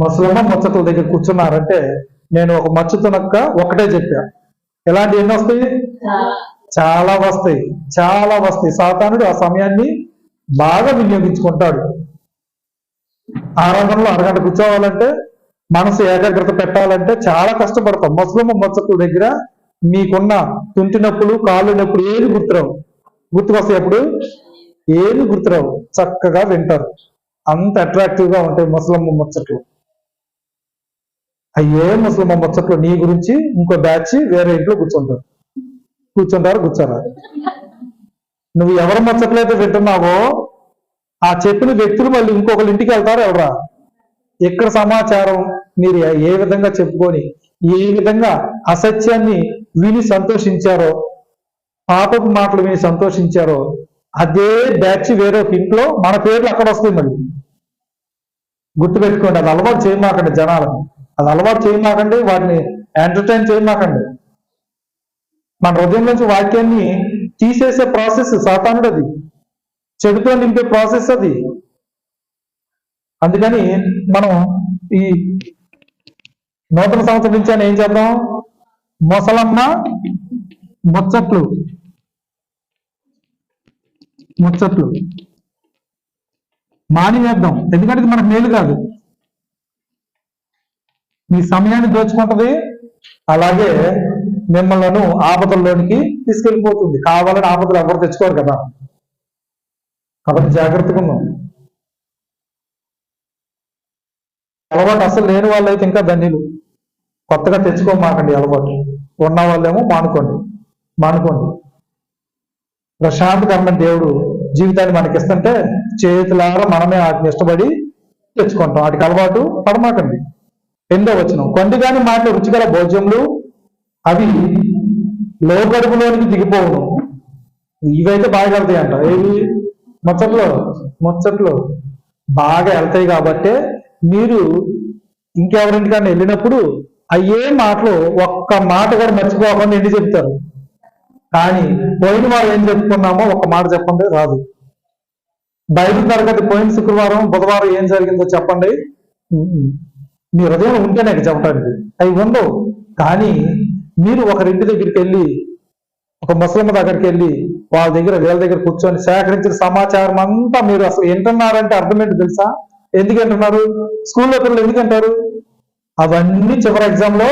ముసలమ్మ ముచ్చట్ల దగ్గర కూర్చున్నారంటే నేను ఒక మచ్చుతునక్క ఒకటే చెప్పా. ఎలాంటి ఎన్ని వస్తాయి? చాలా వస్తాయి. చాలా వస్తాయి. సాతానుడు ఆ సమయాన్ని బాగా వినియోగించుకుంటాడు. ఆరాధనలో అరగంట కూర్చోవాలంటే మనసు ఏకాగ్రత పెట్టాలంటే చాలా కష్టపడతాం. ముసలమ్మ ముచ్చట్ల దగ్గర మీకున్న తుంటి నొప్పులు కాళ్ళు నొప్పులు ఏది గుర్తురావు? గుర్తుకొస్తాయి అప్పుడు ఏది గుర్తురావు? చక్కగా వింటారు. అంత అట్రాక్టివ్గా ఉంటాయి ముసలమ్మ ముచ్చట్లు. అయ్యే ముసలమ్మ ముచ్చట్లు నీ గురించి ఇంకో బ్యాచ్ వేరే ఇంట్లో కూర్చుంటారు. కూర్చుంటారు కూర్చోరా. నువ్వు ఎవరి ముచ్చట్లయితే వింటున్నావో ఆ చెప్పిన వ్యక్తులు మళ్ళీ ఇంకొకరి ఇంటికి వెళ్తారు ఎవరా? ఎక్కడ సమాచారం మీరు ఏ విధంగా చెప్పుకొని ఏ విధంగా అసత్యాన్ని విని సంతోషించారో పాపపు మాటలు విని సంతోషించారో అదే బ్యాచ్ వేరే ఇంట్లో మన పేర్లు అక్కడ వస్తుంది మళ్ళీ. గుర్తుపెట్టుకోండి అది అలవాటు చేయమాకండి జనాలను అది అలవాటు చేయమాకండి వాటిని ఎంటర్టైన్ చేయమాకండి. మన హృదయం నుంచి వాక్యాన్ని తీసేసే ప్రాసెస్ సాతానుడు అది. చెడుతో నింపే ప్రాసెస్ అది. అందుకని మనం ఈ నూతన సంవత్సరం నుంచి అని ఏం చేద్దాం? ముసలమ్మ ముచ్చట్లు. ముచ్చట్లు. మానివేద్దాం. ఎందుకంటే ఇది మనకు మేలు కాదు. మీ సమయాన్ని దోచుకుంటది. అలాగే మిమ్మల్ని ఆపదల్లోనికి తీసుకెళ్ళిపోతుంది. కావాలని ఆపదలు ఎవరు తెచ్చుకోరు కదా. కాబట్టి జాగ్రత్తగా ఉన్నాం అలవాటు అసలు లేని వాళ్ళు అయితే ఇంకా ధన్యులు. కొత్తగా తెచ్చుకోమాకండి అలవాటు. ఉన్న వాళ్ళేమో మానుకోండి. మానుకోండి. ప్రశాంతకరమైన దేవుడు జీవితాన్ని మనకి ఇస్తుంటే చేతులారా మనమే వాటిని ఇష్టపడి తెచ్చుకుంటాం. వాటికి అలవాటు పడమాకండి. ఎందో వచనం. కొండగాని మాటలు రుచిగల భోజ్యములు అవి లోగడుపులోనికి దిగిపోవును. ఇవైతే బాగా వెళ్తాయి అంట ఏవి? ముచ్చట్లో ముచ్చట్లు. బాగా వెళ్తాయి కాబట్టే మీరు ఇంకెవరింటికన్నా వెళ్ళినప్పుడు అయ్యే మాటలు ఒక్క మాట కూడా మర్చిపోకుండా ఎండి చెప్తారు? కానీ పోయిన వారం ఏం చెప్పుకున్నామో ఒక మాట చెప్పండి రాదు. బయట తరగతి పోయిన శుక్రవారం బుధవారం ఏం జరిగిందో చెప్పండి. మీ హృదయం ఉంటేనే నాకు చెప్పడానికి అవి ఉండవు. కానీ మీరు ఒకరింటి దగ్గరికి వెళ్ళి ఒక ముస్లిం దగ్గరికి వెళ్ళి వాళ్ళ దగ్గర వీళ్ళ దగ్గర కూర్చొని సేకరించిన సమాచారం అంతా మీరు అసలు వింటున్నారంటే అర్థమేంటి తెలుసా? ఎందుకు వింటున్నారు? స్కూల్లో పిల్లలు ఎందుకు అంటారు అవన్నీ చివరి ఎగ్జామ్లో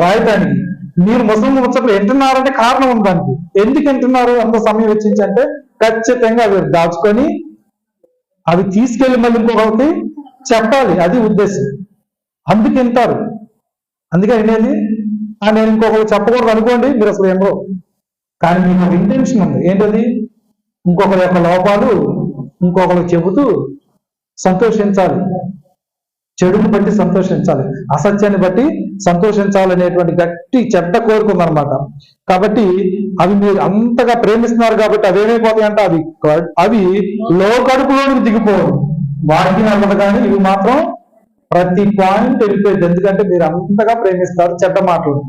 రాయటానికి. మీరు ముస్లిం ముచ్చట్లు వింటున్నారంటే కారణం ఉంది దానికి. ఎందుకు వింటున్నారు? అంత సమయం వెచ్చించి అంటే ఖచ్చితంగా అవి దాచుకొని అవి తీసుకెళ్ళి మళ్ళీ ఇంకొకరికి చెప్పాలి. అది ఉద్దేశం. అందుకు వింటారు. అందుకే వినేది. నేను ఇంకొకరు చెప్పకూడదు అనుకోండి మీరు అసలు ఏమో కానీ మీకు ఒక ఇంటెన్షన్ ఉంది. ఏంటది? ఇంకొకరి యొక్క లోపాలు ఇంకొకరు చెబుతూ సంతోషించాలి. చెడుని బట్టి సంతోషించాలి. అసత్యాన్ని బట్టి సంతోషించాలనేటువంటి గట్టి చెడ్డ కోరిక ఉందన్నమాట. కాబట్టి అవి మీరు అంతగా ప్రేమిస్తున్నారు కాబట్టి అవి అవి అవి లో కడుపులోనికి దిగిపోవు. వాటికి అన్నది కానీ ఇవి మాత్రం ప్రతి పాయింట్ వెళ్ళిపోయింది. ఎందుకంటే మీరు అంతగా ప్రేమిస్తారు చెడ్డ మాటలు.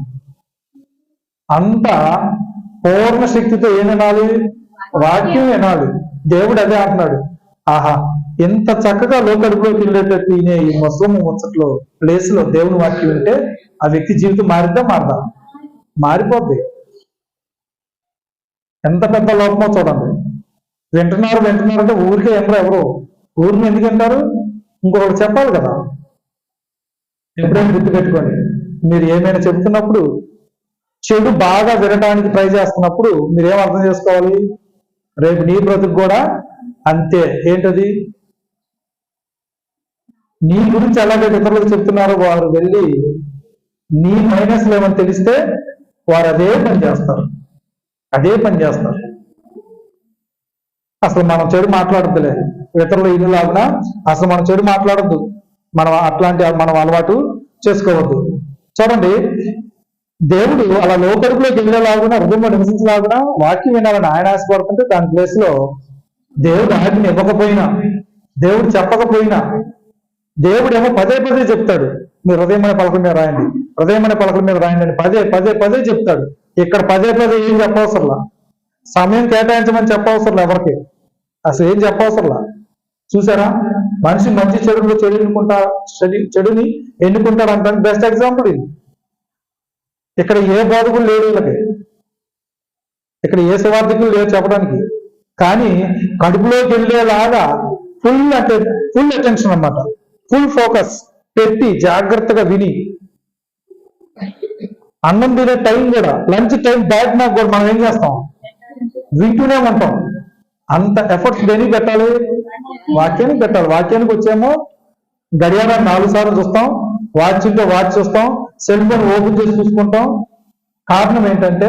అంత పూర్ణ శక్తితో ఏం వినాలి? వాక్యం వినాలి. దేవుడు అదే అంటున్నాడు. ఆహా ఎంత చక్కగా లోకడుపులోకి వెళ్ళేటట్టు ఈయన ఈ ముసలమ్మ ముచ్చట్లో ప్లేస్లో దేవుని వాక్యం వింటే ఆ వ్యక్తి జీవితం మారిద్దా మారదా? మారిపోద్ది. ఎంత పెద్ద లోపమో చూడండి. వింటున్నారు వింటున్నారు అంటే ఊరికే ఎవరు ఎవరు. ఊరిని ఎందుకు ఇంకొకటి చెప్పాలి కదా. ఎప్పుడైనా గుర్తుపెట్టుకోండి. మీరు ఏమైనా చెబుతున్నప్పుడు చెడు బాగా వినడానికి ట్రై చేస్తున్నప్పుడు మీరేం అర్థం చేసుకోవాలి? రేపు నీ బ్రతుకు కూడా అంతే. ఏంటది? నీ గురించి ఎలాగైతే ఇతరులకు చెప్తున్నారో వారు వెళ్ళి నీ మైనస్ ఏమని తెలిస్తే వారు అదే పని చేస్తారు. అదే పని చేస్తారు. అసలు మనం చెడు మాట్లాడద్దులే. ఇతరులు ఇల్లు లాగునా అసలు మనం చెడు మాట్లాడద్దు. మనం అట్లాంటి మనం అలవాటు చేసుకోవద్దు. చూడండి దేవుడు అలా లోకరుపులోకి వెళ్ళేలాగున హృదయంలో నివసించలాగున వాక్యం వినాలని ఆయన ఆశపడుతుంటే దాని ప్లేస్లో దేవుడు ఆజ్ఞ ఇవ్వకపోయినా దేవుడు చెప్పకపోయినా దేవుడేమో పదే పదే చెప్తాడు. మీ హృదయమైన పలకల మీద రాయండి హృదయమైన పలకల మీద రాయండి అని పదే పదే పదే చెప్తాడు. ఇక్కడ పదే పదే ఏం చెప్పవసరంలా? సమయం కేటాయించమని చెప్పవసరం ఎవరికి? అసలు ఏం చెప్పవసరంలా? చూసారా? మనిషి మంచి చెడులో చెడు ఎన్నుకుంటా చెడు- చెడుని ఎన్నుకుంటాడు అంటే బెస్ట్ ఎగ్జాంపుల్ ఇది. ఇక్కడ ఏ బాధకులు లేడు వీళ్ళకి. ఇక్కడ ఏ శివార్థికులు లేరు చెప్పడానికి. కానీ కడుపులోకి వెళ్ళేలాగా ఫుల్ అంటే ఫుల్ అటెన్షన్ అన్నమాట. ఫుల్ ఫోకస్ పెట్టి జాగ్రత్తగా విని. అన్నం తినే టైం కూడా లంచ్ టైం దాటినా కూడా మనం ఏం చేస్తాం? వింటూనే ఉంటాం. అంత ఎఫర్ట్స్ దేనికి పెట్టాలి? వాక్యానికి పెట్టాలి. వాక్యానికి వచ్చేమో గడియారాన్ని నాలుగు సార్లు చూస్తాం వాచ్ ఉంటే వాచ్ చూస్తాం సెల్ ఫోన్ ఓపెన్ చేసి చూసుకుంటాం. కారణం ఏంటంటే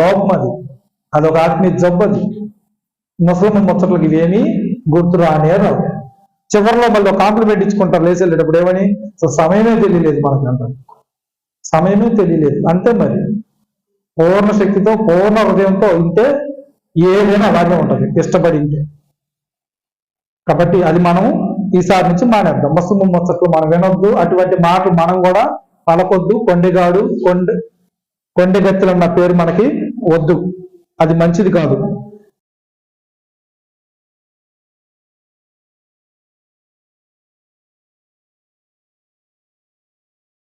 లోపం అది. అదొక ఆత్మీయ జబ్బది ముసలమ్మ ముసలిమ ముచ్చట్లకి ఇవేమీ గుర్తురా రానే రావు. చివరిలో మళ్ళీ కాంప్లిమెంట్ ఇచ్చుకుంటారు లేచి వెళ్ళేటప్పుడు ఏమని? సో సమయమే తెలియలేదు మనకి అంటారు. సమయమే తెలియలేదు. అంతే మరి. పూర్ణ శక్తితో పూర్ణ హృదయంతో ఉంటే ఏదైనా అలాగే ఉంటది ఇష్టపడి ఉంటే. కాబట్టి అది మనం ఈసారి నుంచి మానేద్దాం. మస్తు ముచ్చట్లు మనం వినొద్దు అటువంటి మాటలు మనం కూడా పలకొద్దు కొండెగాడు కొండ కొండగత్తులు అన్న పేరు మనకి వద్దు. అది మంచిది కాదు.